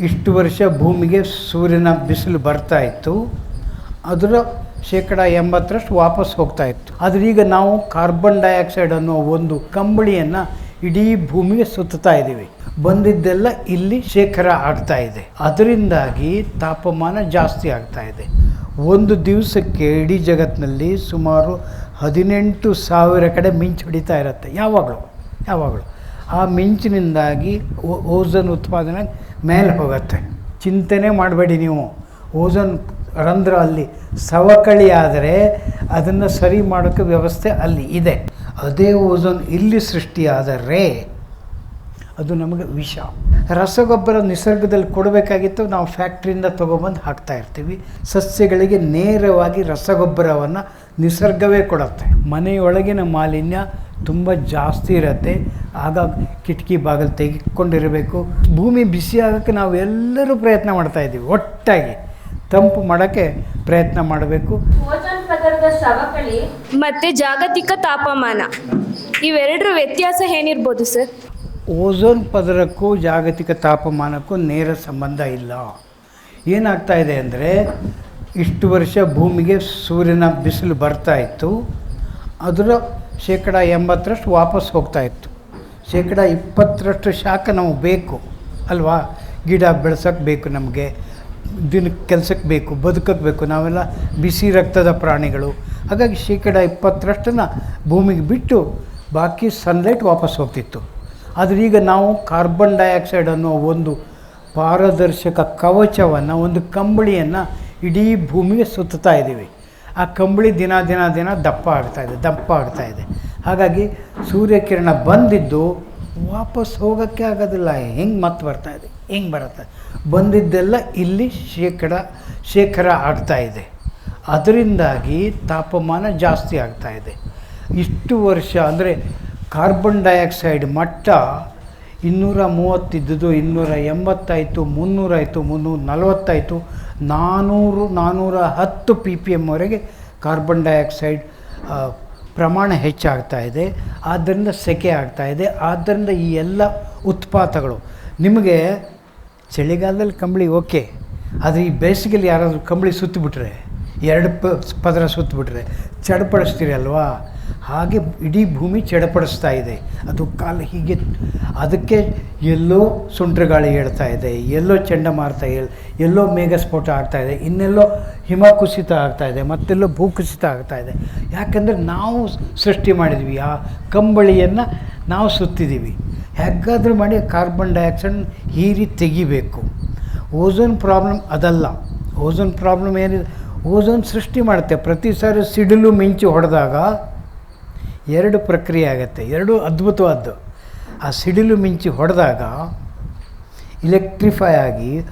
ಇಷ್ಟು ವರ್ಷ ಭೂಮಿಗೆ ಸೂರ್ಯನ ಬಿಸಿಲು ಬರ್ತಾ ಇತ್ತು. ಅದರ ಶೇಕಡ ಎಂಬತ್ತರಷ್ಟು ವಾಪಸ್ ಹೋಗ್ತಾ ಇತ್ತು. ಆದರೆ ಈಗ ನಾವು ಕಾರ್ಬನ್ ಡೈಆಕ್ಸೈಡ್ ಅನ್ನೋ ಒಂದು ಕಂಬಳಿಯನ್ನು ಇಡೀ ಭೂಮಿಗೆ ಸುತ್ತಾ ಇದ್ದೀವಿ. ಬಂದಿದ್ದೆಲ್ಲ ಇಲ್ಲಿ ಶೇಖರ ಆಗ್ತಾ ಇದೆ. ಅದರಿಂದಾಗಿ ತಾಪಮಾನ ಜಾಸ್ತಿ ಆಗ್ತಾ ಇದೆ. ಒಂದು ದಿವಸಕ್ಕೆ ಇಡೀ ಜಗತ್ತಿನಲ್ಲಿ ಸುಮಾರು ಹದಿನೆಂಟು ಸಾವಿರ ಕಡೆ ಮಿಂಚು ಹೊಡಿತಾ ಇರುತ್ತೆ. ಯಾವಾಗಲೂ ಯಾವಾಗಲೂ. ಆ ಮಿಂಚಿನಿಂದಾಗಿ ಓ- ಓಝೋನ್ ಉತ್ಪಾದನೆ ಮೇಲೆ ಹೋಗುತ್ತೆ. ಚಿಂತನೆ ಮಾಡಬೇಡಿ ನೀವು. ಓಝೋನ್ ರಂಧ್ರ ಅಲ್ಲಿ ಸವಕಳಿ ಆದರೆ ಅದನ್ನು ಸರಿ ಮಾಡೋಕ್ಕೆ ವ್ಯವಸ್ಥೆ ಅಲ್ಲಿ ಇದೆ. ಅದೇ ಓಝೋನ್ ಇಲ್ಲಿ ಸೃಷ್ಟಿಯಾದರೆ ಅದು ನಮಗೆ ವಿಷ. ರಸಗೊಬ್ಬರ ನಿಸರ್ಗದಲ್ಲಿ ಕೊಡಬೇಕಾಗಿತ್ತು. ನಾವು ಫ್ಯಾಕ್ಟ್ರಿಯಿಂದ ತೊಗೊಬಂದು ಹಾಕ್ತಾ ಇರ್ತೀವಿ. ಸಸ್ಯಗಳಿಗೆ ನೇರವಾಗಿ ರಸಗೊಬ್ಬರವನ್ನು ನಿಸರ್ಗವೇ ಕೊಡುತ್ತೆ. ಮನೆಯೊಳಗಿನ ಮಾಲಿನ್ಯ ತುಂಬ ಜಾಸ್ತಿ ಇರುತ್ತೆ. ಆಗ ಕಿಟಕಿ ಬಾಗಿಲು ತೆಗೆದುಕೊಂಡಿರಬೇಕು. ಭೂಮಿ ಬಿಸಿ ಆಗೋಕ್ಕೆ ನಾವು ಎಲ್ಲರೂ ಪ್ರಯತ್ನ ಮಾಡ್ತಾ ಇದ್ದೀವಿ ಒಟ್ಟಾಗಿ. ತಂಪು ಮಾಡೋಕ್ಕೆ ಪ್ರಯತ್ನ ಮಾಡಬೇಕು. ಓಜೋನ್ ಪದರದ ಸವಕಳಿ ಮತ್ತೆ ಜಾಗತಿಕ ತಾಪಮಾನ. ಇವೆರಡರ ವ್ಯತ್ಯಾಸ ಏನಿರ್ಬೋದು ಸರ್? ಓಝೋನ್ ಪದರಕ್ಕೂ ಜಾಗತಿಕ ತಾಪಮಾನಕ್ಕೂ ನೇರ ಸಂಬಂಧ ಇಲ್ಲ. ಏನಾಗ್ತಾ ಇದೆ ಅಂದರೆ ಇಷ್ಟು ವರ್ಷ ಭೂಮಿಗೆ ಸೂರ್ಯನ ಬಿಸಿಲು ಬರ್ತಾ ಇತ್ತು. ಅದರ ಶೇಕಡ ಎಂಬತ್ತರಷ್ಟು ವಾಪಸ್ ಹೋಗ್ತಾ ಇತ್ತು. ಶೇಕಡ ಇಪ್ಪತ್ತರಷ್ಟು ಶಾಖ ನಾವು ಬೇಕು ಅಲ್ವಾ? ಗಿಡ ಬೆಳೆಸೋಕ್ಕೆ ಬೇಕು ನಮಗೆ, ದಿನಕ್ಕೆ ಕೆಲಸಕ್ಕೆ ಬೇಕು, ಬದುಕಕ್ಕೆ ಬೇಕು, ನಾವೆಲ್ಲ ಬಿಸಿ ರಕ್ತದ ಪ್ರಾಣಿಗಳು. ಹಾಗಾಗಿ ಶೇಕಡ ಇಪ್ಪತ್ತರಷ್ಟನ್ನು ಭೂಮಿಗೆ ಬಿಟ್ಟು ಬಾಕಿ ಸನ್ಲೈಟ್ ವಾಪಸ್ ಹೋಗ್ತಿತ್ತು. ಆದರೆ ಈಗ ನಾವು ಕಾರ್ಬನ್ ಡೈಆಕ್ಸೈಡ್ ಅನ್ನೋ ಒಂದು ಪಾರದರ್ಶಕ ಕವಚವನ್ನು, ಒಂದು ಕಂಬಳಿಯನ್ನು ಇಡೀ ಭೂಮಿಗೆ ಸುತ್ತಾ ಇದ್ದೀವಿ. ಆ ಕಂಬಳಿ ದಿನ ದಿನ ದಿನ ದಪ್ಪ ಆಗ್ತಾ ಇದೆ, ದಪ್ಪ ಆಗ್ತಾ ಇದೆ. ಹಾಗಾಗಿ ಸೂರ್ಯಕಿರಣ ಬಂದಿದ್ದು ವಾಪಸ್ ಹೋಗೋಕ್ಕೆ ಆಗೋದಿಲ್ಲ. ಹೆಂಗೆ ಮತ್ತೆ ಬರ್ತಾ ಇದೆ? ಹೆಂಗೆ ಬರುತ್ತೆ? ಬಂದಿದ್ದೆಲ್ಲ ಇಲ್ಲಿ ಶೇಕಡ, ಶೇಖರ ಆಗ್ತಾ ಇದೆ. ಅದರಿಂದಾಗಿ ತಾಪಮಾನ ಜಾಸ್ತಿ ಆಗ್ತಾ ಇದೆ. ಇಷ್ಟು ವರ್ಷ ಅಂದರೆ ಕಾರ್ಬನ್ ಡೈಆಕ್ಸೈಡ್ ಮಟ್ಟ ಇನ್ನೂರ ಮೂವತ್ತಿದ್ದುದು ಇನ್ನೂರ ಎಂಬತ್ತಾಯಿತು ಮುನ್ನೂರಾಯಿತು ಮುನ್ನೂರ ನಲವತ್ತಾಯಿತು ನಾನ್ನೂರು ನಾನ್ನೂರ ಹತ್ತು ಪಿ ಪಿ ಎಮ್ವರೆಗೆ ಕಾರ್ಬನ್ ಡೈಆಕ್ಸೈಡ್ ಪ್ರಮಾಣ ಹೆಚ್ಚಾಗ್ತಾ ಇದೆ. ಆದ್ದರಿಂದ ಸೆಕೆ ಆಗ್ತಾ ಇದೆ. ಆದ್ದರಿಂದ ಈ ಎಲ್ಲ ಉತ್ಪಾತಗಳು ನಿಮಗೆ ಚಳಿಗಾಲದಲ್ಲಿ ಕಂಬಳಿ ಓಕೆ, ಆದರೆ ಈ ಬೇಸಿಗೆಯಲ್ಲಿ ಯಾರಾದರೂ ಕಂಬಳಿ ಸುತ್ತಿಬಿಟ್ರೆ, ಎರಡು ಪ, ಪದರ ಸುತ್ತಿಬಿಟ್ರೆ, ಚಡಪಡಿಸ್ತೀರಿ ಅಲ್ವಾ? ಹಾಗೆ ಇಡೀ ಭೂಮಿ ಚಡಪಡಿಸ್ತಾ ಇದೆ. ಅದು ಕಾಲ ಹೀಗೆ ಅದಕ್ಕೆ ಎಲ್ಲೋ ಸುಂಟ್ರಗಾಳಿ ಹೇಳ್ತಾ ಇದೆ, ಎಲ್ಲೋ ಚಂಡಮಾರುತ ಹೇಳಿ ಎಲ್ಲೋ ಮೇಘಸ್ಫೋಟ ಇದೆ, ಇನ್ನೆಲ್ಲೋ ಹಿಮ ಕುಸಿತ ಇದೆ, ಮತ್ತೆಲ್ಲೋ ಭೂಕುಸಿತ ಆಗ್ತಾ ಇದೆ. ಯಾಕಂದರೆ ನಾವು ಸೃಷ್ಟಿ ಮಾಡಿದ್ವಿ, ಆ ಕಂಬಳಿಯನ್ನು ನಾವು ಸುತ್ತಿದ್ದೀವಿ. ಹೇಗಾದರೂ ಮಾಡಿ ಕಾರ್ಬನ್ ಡೈಆಕ್ಸೈಡ್ ಹೀರಿ ತೆಗಿಬೇಕು. ಓಝೋನ್ ಪ್ರಾಬ್ಲಮ್ ಅದಲ್ಲ. ಓಝೋನ್ ಪ್ರಾಬ್ಲಮ್ ಏನಿದೆ? ಓಝೋನ್ ಸೃಷ್ಟಿ ಮಾಡುತ್ತೆ. ಪ್ರತಿ ಸಾರಿ ಸಿಡಿಲು ಮಿಂಚು ಹೊಡೆದಾಗ ಎರಡು ಪ್ರಕ್ರಿಯೆ ಆಗುತ್ತೆ. ಎರಡೂ ಅದ್ಭುತವಾದ್ದು. ಆ ಸಿಡಿಲು ಮಿಂಚಿ ಹೊಡೆದಾಗ ಇಲೆಕ್ಟ್ರಿಫೈ ಆಗಿ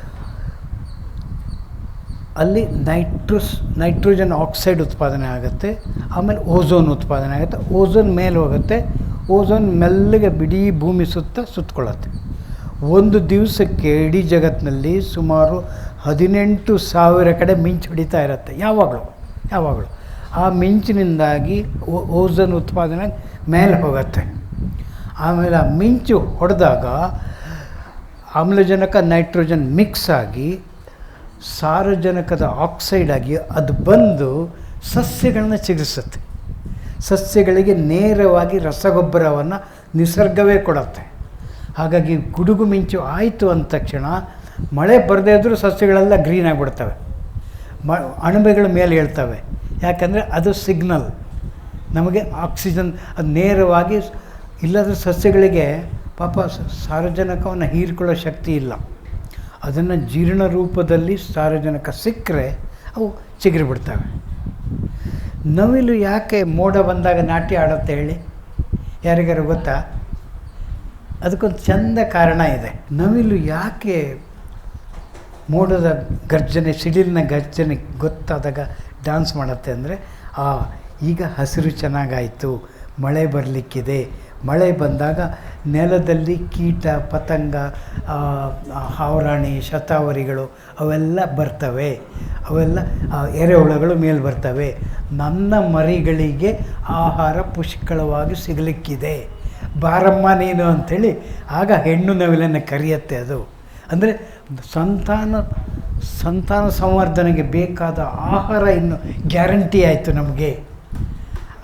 ಅಲ್ಲಿ ನೈಟ್ರೋಸ್ ನೈಟ್ರೋಜನ್ ಆಕ್ಸೈಡ್ ಉತ್ಪಾದನೆ ಆಗುತ್ತೆ. ಆಮೇಲೆ ಓಝೋನ್ ಉತ್ಪಾದನೆ ಆಗುತ್ತೆ. ಓಝೋನ್ ಮೇಲೆ ಹೋಗುತ್ತೆ. ಓಝೋನ್ ಮೆಲ್ಲಗೆ ಬಿಡೀ ಭೂಮಿ ಸುತ್ತ ಸುತ್ತಕೊಳ್ಳುತ್ತೆ. ಒಂದು ದಿವಸಕ್ಕೆ ಇಡೀ ಜಗತ್ತಿನಲ್ಲಿ ಸುಮಾರು ಹದಿನೆಂಟು ಸಾವಿರ ಕಡೆ ಮಿಂಚು ಹೊಡಿತಾ ಇರುತ್ತೆ. ಯಾವಾಗಲೂ ಯಾವಾಗಲೂ. ಆ ಮಿಂಚಿನಿಂದಾಗಿ ಓಝೋನ್ ಉತ್ಪಾದನೆ ಮೇಲೆ ಹೋಗುತ್ತೆ. ಆಮೇಲೆ ಆ ಮಿಂಚು ಹೊಡೆದಾಗ ಆಮ್ಲಜನಕ ನೈಟ್ರೋಜನ್ ಮಿಕ್ಸ್ ಆಗಿ ಸಾರಜನಕದ ಆಕ್ಸೈಡ್ ಆಗಿ ಅದು ಬಂದು ಸಸ್ಯಗಳನ್ನ ಚಿಗಿಸುತ್ತೆ. ಸಸ್ಯಗಳಿಗೆ ನೇರವಾಗಿ ರಸಗೊಬ್ಬರವನ್ನು ನಿಸರ್ಗವೇ ಕೊಡುತ್ತೆ. ಹಾಗಾಗಿ ಗುಡುಗು ಮಿಂಚು ಆಯಿತು ಅಂದ ತಕ್ಷಣ ಮಳೆ ಬರದೇ ಇದ್ದರೂ ಸಸ್ಯಗಳೆಲ್ಲ ಗ್ರೀನ್ ಆಗಿಬಿಡ್ತವೆ. ಮ, ಅಣಬೆಗಳ ಮೇಲೆ ಹೇಳ್ತವೆ ಯಾಕಂದರೆ ಅದು ಸಿಗ್ನಲ್. ನಮಗೆ ಆಕ್ಸಿಜನ್, ಅದು ನೇರವಾಗಿ ಇಲ್ಲದ ಸಸ್ಯಗಳಿಗೆ ಪಾಪ ಸಾರ್ವಜನಕವನ್ನು ಹೀರಿಕೊಳ್ಳೋ ಶಕ್ತಿ ಇಲ್ಲ. ಅದನ್ನು ಜೀರ್ಣ ರೂಪದಲ್ಲಿ ಸಾರ್ವಜನಕ ಸಿಕ್ಕರೆ ಅವು ಚಿಗುರು ಬಿಡ್ತವೆ. ನವಿಲು ಯಾಕೆ ಮೋಡ ಬಂದಾಗ ನಾಟ್ಯ ಆಡುತ್ತೆ ಹೇಳಿ? ಯಾರಿಗಾರು ಗೊತ್ತಾ? ಅದಕ್ಕೊಂದು ಚಂದ ಕಾರಣ ಇದೆ. ನವಿಲು ಯಾಕೆ ಮೋಡದ ಗರ್ಜನೆ, ಸಿಡಿಲಿನ ಗರ್ಜನೆ ಗೊತ್ತಾದಾಗ ಡ್ಯಾನ್ಸ್ ಮಾಡುತ್ತೆ ಅಂದರೆ, ಆ, ಈಗ ಹಸಿರು ಚೆನ್ನಾಗಾಯಿತು, ಮಳೆ ಬರಲಿಕ್ಕಿದೆ. ಮಳೆ ಬಂದಾಗ ನೆಲದಲ್ಲಿ ಕೀಟ, ಪತಂಗ ಹಾವರಾಣಿ, ಶತಾವರಿಗಳು ಅವೆಲ್ಲ ಬರ್ತವೆ. ಅವೆಲ್ಲ ಎರೆಹುಳಗಳು ಮೇಲೆ ಬರ್ತವೆ. ನನ್ನ ಮರಿಗಳಿಗೆ ಆಹಾರ ಪುಷ್ಕಳವಾಗಿ ಸಿಗಲಿಕ್ಕಿದೆ. ಬಾರಮ್ಮ ನೀನು ಅಂಥೇಳಿ ಆಗ ಹೆಣ್ಣು ನವಿಲನ್ನು ಕರೆಯುತ್ತೆ ಅದು. ಅಂದರೆ ಸಂತಾನ ಸಂತಾನ ಸಂವರ್ಧನೆಗೆ ಬೇಕಾದ ಆಹಾರ ಇನ್ನು ಗ್ಯಾರಂಟಿ ಆಯಿತು ನಮಗೆ.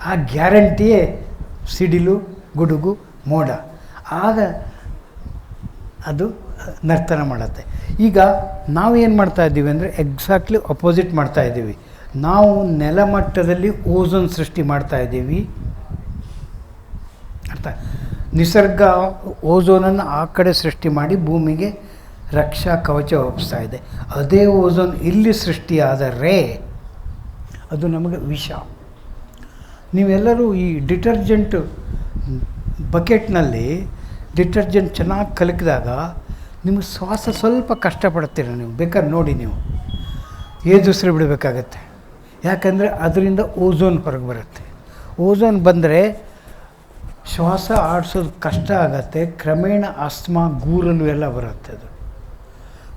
ಆ ಗ್ಯಾರಂಟಿಯೇ ಸಿಡಿಲು, ಗುಡುಗು, ಮೋಡ. ಆಗ ಅದು ನರ್ತನ ಮಾಡುತ್ತೆ. ಈಗ ನಾವು ಏನು ಮಾಡ್ತಾ ಇದ್ದೀವಿ ಅಂದರೆ ಎಕ್ಸಾಕ್ಟ್ಲಿ ಅಪೋಸಿಟ್ ಮಾಡ್ತಾ ಇದ್ದೀವಿ. ನಾವು ನೆಲಮಟ್ಟದಲ್ಲಿ ಓಝೋನ್ ಸೃಷ್ಟಿ ಮಾಡ್ತಾ ಇದ್ದೀವಿ. ಅರ್ಥ? ನಿಸರ್ಗ ಓಝೋನನ್ನು ಆ ಕಡೆ ಸೃಷ್ಟಿ ಮಾಡಿ ಭೂಮಿಗೆ ರಕ್ಷಾ ಕವಚ ಒಪ್ಪಿಸ್ತಾ ಇದೆ. ಅದೇ ಓಝೋನ್ ಇಲ್ಲಿ ಸೃಷ್ಟಿಯಾದರೆ ಅದು ನಮಗೆ ವಿಷ. ನೀವೆಲ್ಲರೂ ಈ ಡಿಟರ್ಜೆಂಟ್ ಬಕೆಟ್ನಲ್ಲಿ ಡಿಟರ್ಜೆಂಟ್ ಚೆನ್ನಾಗಿ ಕಲಕಿದಾಗ ನಿಮಗೆ ಶ್ವಾಸ ಸ್ವಲ್ಪ ಕಷ್ಟಪಡ್ತೀರ ನೀವು. ಬೇಕಾದ್ರೆ ನೋಡಿ ನೀವು. ಏದುಸಿರು ಬಿಡಬೇಕಾಗತ್ತೆ. ಯಾಕಂದರೆ ಅದರಿಂದ ಓಝೋನ್ ಹೊರಗೆ ಬರುತ್ತೆ. ಓಝೋನ್ ಬಂದರೆ ಶ್ವಾಸ ಆಡಿಸೋದು ಕಷ್ಟ ಆಗತ್ತೆ. ಕ್ರಮೇಣ ಆಸ್ತಮಾ ಗೂರಲು ಎಲ್ಲ ಬರುತ್ತೆ ಅದು.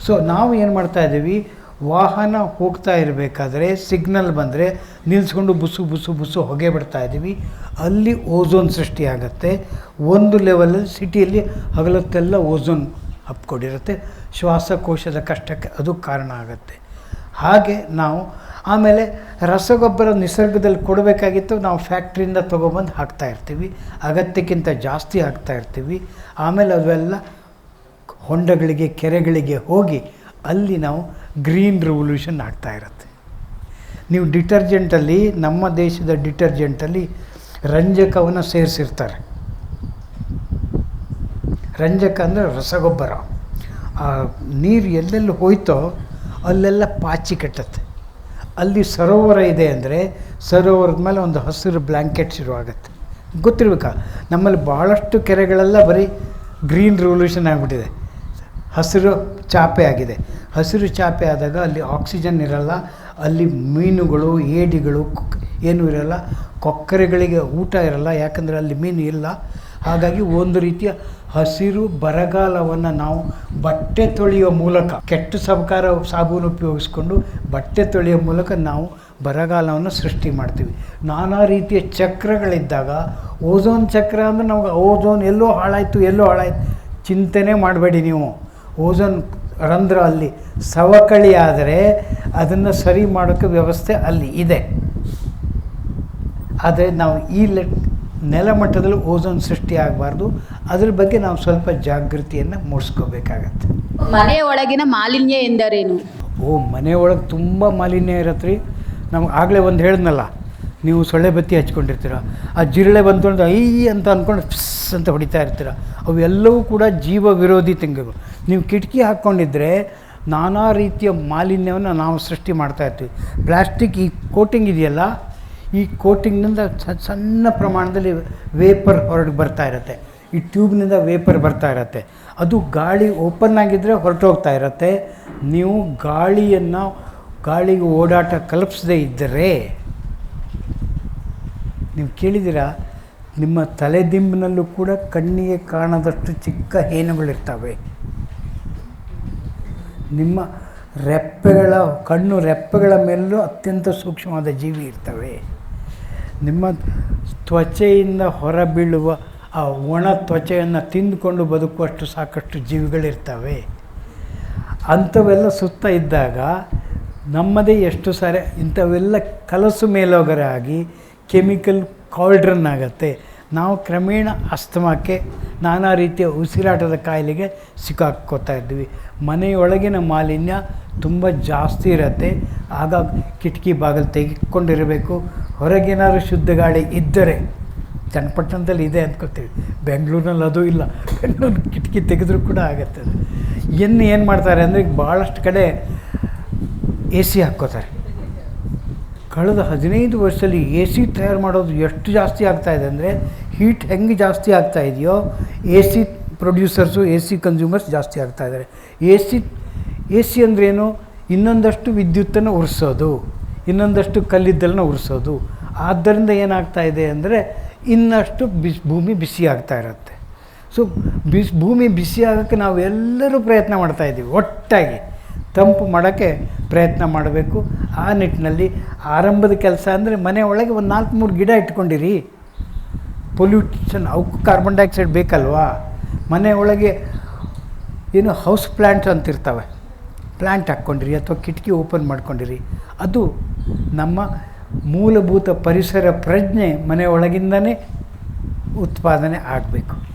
ಸೊ ನಾವು ಏನು ಮಾಡ್ತಾ ಇದ್ದೀವಿ? ವಾಹನ ಹೋಗ್ತಾ ಇರಬೇಕಾದ್ರೆ ಸಿಗ್ನಲ್ ಬಂದರೆ ನಿಲ್ಲಿಸ್ಕೊಂಡು ಬುಸು ಬುಸು ಬುಸು ಹೊಗೆ ಬಿಡ್ತಾ ಇದ್ದೀವಿ. ಅಲ್ಲಿ ಓಝೋನ್ ಆಗುತ್ತೆ. ಒಂದು ಲೆವೆಲಲ್ಲಿ ಸಿಟಿಯಲ್ಲಿ ಹಗಲತ್ತೆಲ್ಲ ಓಝೋನ್ ಹಬ್ಕೊಂಡಿರುತ್ತೆ ಶ್ವಾಸಕೋಶದ ಕಷ್ಟಕ್ಕೆ ಅದು ಕಾರಣ ಆಗುತ್ತೆ. ಹಾಗೆ ನಾವು ಆಮೇಲೆ ರಸಗೊಬ್ಬರ ನಿಸರ್ಗದಲ್ಲಿ ಕೊಡಬೇಕಾಗಿತ್ತು. ನಾವು ಫ್ಯಾಕ್ಟ್ರಿಯಿಂದ ತೊಗೊಬಂದು ಹಾಕ್ತಾಯಿರ್ತೀವಿ ಅಗತ್ಯಕ್ಕಿಂತ ಜಾಸ್ತಿ ಹಾಕ್ತಾ ಇರ್ತೀವಿ. ಆಮೇಲೆ ಅವೆಲ್ಲ ಹೊಂಡಗಳಿಗೆ, ಕೆರೆಗಳಿಗೆ ಹೋಗಿ ಅಲ್ಲಿ ನಾವು ಗ್ರೀನ್ ರೆವಲ್ಯೂಷನ್ ಆಗ್ತಾ ಇರುತ್ತೆ. ನೀವು ಡಿಟರ್ಜೆಂಟಲ್ಲಿ ನಮ್ಮ ದೇಶದ ಡಿಟರ್ಜೆಂಟಲ್ಲಿ ರಂಜಕವನ್ನು ಸೇರಿಸಿರ್ತಾರೆ. ರಂಜಕ ಅಂದರೆ ರಸಗೊಬ್ಬರ. ಆ ನೀರು ಎಲ್ಲೆಲ್ಲಿ ಹೋಯ್ತೋ ಅಲ್ಲೆಲ್ಲ ಪಾಚಿ ಕಟ್ಟುತ್ತೆ. ಅಲ್ಲಿ ಸರೋವರ ಇದೆ ಅಂದರೆ ಸರೋವರದ ಮೇಲೆ ಒಂದು ಹಸಿರು ಬ್ಲ್ಯಾಂಕೆಟ್ ಶುರುವಾಗುತ್ತೆ. ಗೊತ್ತಿರ್ಬೇಕಾ? ನಮ್ಮಲ್ಲಿ ಭಾಳಷ್ಟು ಕೆರೆಗಳೆಲ್ಲ ಬರೀ ಗ್ರೀನ್ ರೆವಲ್ಯೂಷನ್ ಆಗಿಬಿಟ್ಟಿದೆ. ಹಸಿರು ಚಾಪೆ ಆಗಿದೆ. ಹಸಿರು ಚಾಪೆ ಆದಾಗ ಅಲ್ಲಿ ಆಕ್ಸಿಜನ್ ಇರಲ್ಲ, ಅಲ್ಲಿ ಮೀನುಗಳು, ಏಡಿಗಳು ಏನೂ ಇರಲ್ಲ, ಕೊಕ್ಕರೆಗಳಿಗೆ ಊಟ ಇರಲ್ಲ, ಯಾಕಂದರೆ ಅಲ್ಲಿ ಮೀನು ಇಲ್ಲ. ಹಾಗಾಗಿ ಒಂದು ರೀತಿಯ ಹಸಿರು ಬರಗಾಲವನ್ನು ನಾವು ಬಟ್ಟೆ ತೊಳೆಯುವ ಮೂಲಕ, ಕೆಟ್ಟ ಸಬಕಾರ ಸಾಬೂನು ಉಪಯೋಗಿಸ್ಕೊಂಡು ಬಟ್ಟೆ ತೊಳೆಯುವ ಮೂಲಕ ನಾವು ಬರಗಾಲವನ್ನು ಸೃಷ್ಟಿ ಮಾಡ್ತೀವಿ. ನಾನಾ ರೀತಿಯ ಚಕ್ರಗಳಿದ್ದಾಗ ಓಝೋನ್ ಚಕ್ರ ಅಂದರೆ ನಮ್ಗೆ ಓಝೋನ್ ಎಲ್ಲೋ ಹಾಳಾಯಿತು ಎಲ್ಲೋ ಹಾಳಾಯಿತು. ಚಿಂತನೆ ಮಾಡಬೇಡಿ ನೀವು. ಓಝೋನ್ ರಂಧ್ರ ಅಲ್ಲಿ ಸವಕಳಿ ಆದರೆ ಅದನ್ನು ಸರಿ ಮಾಡೋಕ್ಕೆ ವ್ಯವಸ್ಥೆ ಅಲ್ಲಿ ಇದೆ. ಆದರೆ ನಾವು ಈ ಲೆ ನೆಲಮಟ್ಟದಲ್ಲಿ ಓಝೋನ್ ಸೃಷ್ಟಿ ಆಗಬಾರ್ದು. ಅದ್ರ ಬಗ್ಗೆ ನಾವು ಸ್ವಲ್ಪ ಜಾಗೃತಿಯನ್ನು ಮೂಡಿಸ್ಕೋಬೇಕಾಗತ್ತೆ. ಮನೆಯ ಒಳಗಿನ ಮಾಲಿನ್ಯ ಎಂದರೇನು? ಓ ಮನೆ ಒಳಗೆ ತುಂಬ ಮಾಲಿನ್ಯ ಇರತ್ತೆ ರೀ ನಮ್ಗೆ ಆಗಲೇ ಒಂದು ಹೇಳಿದ್ನಲ್ಲ ನೀವು ಸೊಳ್ಳೆ ಬತ್ತಿ ಹಚ್ಕೊಂಡಿರ್ತೀರ. ಆ ಜಿರಳೆ ಬಂತು ಅಂತ ಐ ಅಂತ ಅಂದ್ಕೊಂಡು ಫಿಸ್ ಅಂತ ಹೊಡಿತಾ ಇರ್ತೀರ. ಅವೆಲ್ಲವೂ ಕೂಡ ಜೀವ ವಿರೋಧಿ ತೆಂಗುಗಳು ನೀವು ಕಿಟಕಿ ಹಾಕ್ಕೊಂಡಿದ್ರೆ ನಾನಾ ರೀತಿಯ ಮಾಲಿನ್ಯವನ್ನು ನಾವು ಸೃಷ್ಟಿ ಮಾಡ್ತಾ ಇರ್ತೀವಿ. ಪ್ಲಾಸ್ಟಿಕ್ ಈ ಕೋಟಿಂಗ್ ಇದೆಯಲ್ಲ, ಈ ಕೋಟಿಂಗ್ನಿಂದ ಸಣ್ಣ ಪ್ರಮಾಣದಲ್ಲಿ ವೇಪರ್ ಹೊರಗೆ ಬರ್ತಾ ಇರುತ್ತೆ. ಈ ಟ್ಯೂಬ್ನಿಂದ ವೇಪರ್ ಬರ್ತಾ ಇರುತ್ತೆ. ಅದು ಗಾಳಿ ಓಪನ್ ಆಗಿದ್ದರೆ ಹೊರಟೋಗ್ತಾ ಇರುತ್ತೆ. ನೀವು ಗಾಳಿಯನ್ನು, ಗಾಳಿಗೆ ಓಡಾಟ ಕಲ್ಪಿಸದೇ ಇದ್ದರೆ, ನೀವು ಕೇಳಿದ್ದೀರಾ, ನಿಮ್ಮ ತಲೆದಿಂಬಿನಲ್ಲೂ ಕೂಡ ಕಣ್ಣಿಗೆ ಕಾಣದಷ್ಟು ಚಿಕ್ಕ ಹೇನುಗಳಿರ್ತವೆ. ನಿಮ್ಮ ರೆಪ್ಪೆಗಳ, ಕಣ್ಣು ರೆಪ್ಪೆಗಳ ಮೇಲೂ ಅತ್ಯಂತ ಸೂಕ್ಷ್ಮವಾದ ಜೀವಿ ಇರ್ತವೆ. ನಿಮ್ಮ ತ್ವಚೆಯಿಂದ ಹೊರಬೀಳುವ ಆ ಒಣ ತ್ವಚೆಯನ್ನು ತಿಂದುಕೊಂಡು ಬದುಕುವಷ್ಟು ಸಾಕಷ್ಟು ಜೀವಿಗಳಿರ್ತವೆ. ಅಂಥವೆಲ್ಲ ಸುತ್ತ ಇದ್ದಾಗ ನಮ್ಮದೇ ಎಷ್ಟು ಸಾರಿ ಇಂಥವೆಲ್ಲ ಕಲಸು ಮೇಲೋಗರಾಗಿ ಕೆಮಿಕಲ್ ಕಾಲ್ಡ್ರನ್ ಆಗುತ್ತೆ. ನಾವು ಕ್ರಮೇಣ ಅಸ್ತಮಕ್ಕೆ ನಾನಾ ರೀತಿಯ ಉಸಿರಾಟದ ಕಾಯಿಲೆಗೆ ಸಿಕ್ಕಾಕ್ಕೋತಾ ಇದ್ವಿ ಮನೆಯೊಳಗಿನ ಮಾಲಿನ್ಯ ತುಂಬ ಜಾಸ್ತಿ ಇರುತ್ತೆ. ಆಗ ಕಿಟಕಿ ಬಾಗಿಲು ತೆಗೆದುಕೊಂಡಿರಬೇಕು. ಹೊರಗೇನಾದ್ರು ಶುದ್ಧ ಗಾಳಿ ಇದ್ದರೆ ಚನ್ನಪಟ್ಟಣದಲ್ಲಿ ಇದೆ ಅಂದ್ಕೊಳ್ತೀವಿ. ಬೆಂಗಳೂರಿನಲ್ಲಿ ಅದು ಇಲ್ಲ. ಬೆಂಗಳೂರು ಕಿಟಕಿ ತೆಗೆದ್ರೂ ಕೂಡ ಆಗುತ್ತೆ ಇನ್ನು ಏನು ಮಾಡ್ತಾರೆ ಅಂದರೆ ಭಾಳಷ್ಟು ಕಡೆ ಎ ಸಿ ಹಾಕ್ಕೋತಾರೆ. ಕಳೆದ ಹದಿನೈದು ವರ್ಷದಲ್ಲಿ ಎ ಸಿ ತಯಾರು ಮಾಡೋದು ಎಷ್ಟು ಜಾಸ್ತಿ ಆಗ್ತಾಯಿದೆ ಅಂದರೆ ಹೀಟ್ ಹೆಂಗೆ ಜಾಸ್ತಿ ಆಗ್ತಾ ಇದೆಯೋ A C producers A C consumers ಜಾಸ್ತಿ ಆಗ್ತಾ ಇದ್ದಾರೆ. ಎ ಸಿ ಎ ಸಿ ಅಂದ್ರೇನು? ಇನ್ನೊಂದಷ್ಟು ವಿದ್ಯುತ್ತನ್ನು ಉರಿಸೋದು, ಇನ್ನೊಂದಷ್ಟು ಕಲ್ಲಿದ್ದಲನ್ನ ಉರಿಸೋದು. ಆದ್ದರಿಂದ ಏನಾಗ್ತಾ ಇದೆ ಅಂದರೆ, ಇನ್ನಷ್ಟು ಬಿಸಿ, ಭೂಮಿ ಬಿಸಿ ಆಗ್ತಾ ಇರುತ್ತೆ. ಸೊ, ಬಿಸ್, ಭೂಮಿ ಬಿಸಿ ಆಗೋಕ್ಕೆ ನಾವು ಎಲ್ಲರೂ ಪ್ರಯತ್ನ ಮಾಡ್ತಾ ಇದ್ದೀವಿ, ಒಟ್ಟಾಗಿ. ತಂಪು ಮಾಡೋಕ್ಕೆ ಪ್ರಯತ್ನ ಮಾಡಬೇಕು. ಆ ನಿಟ್ಟಿನಲ್ಲಿ ಆರಂಭದ ಕೆಲಸ ಅಂದರೆ ಮನೆ ಒಳಗೆ ಒಂದು ನಾಲ್ಕು ಮೂರು ಗಿಡ ಇಟ್ಕೊಂಡಿರಿ. ಪೊಲ್ಯೂಷನ್ ಅವಕ್ಕೂ ಕಾರ್ಬನ್ ಡೈಆಕ್ಸೈಡ್ ಬೇಕಲ್ವಾ? ಮನೆ ಒಳಗೆ ಏನು ಹೌಸ್ ಪ್ಲ್ಯಾಂಟ್ ಅಂತಿರ್ತವೆ. ಪ್ಲ್ಯಾಂಟ್ ಹಾಕ್ಕೊಂಡಿರಿ ಅಥವಾ ಕಿಟಕಿ ಓಪನ್ ಮಾಡ್ಕೊಂಡಿರಿ. ಅದು ನಮ್ಮ ಮೂಲಭೂತ ಪರಿಸರ ಪ್ರಜ್ಞೆ ಮನೆ ಒಳಗಿಂದನೇ ಉತ್ಪಾದನೆ ಆಗಬೇಕು.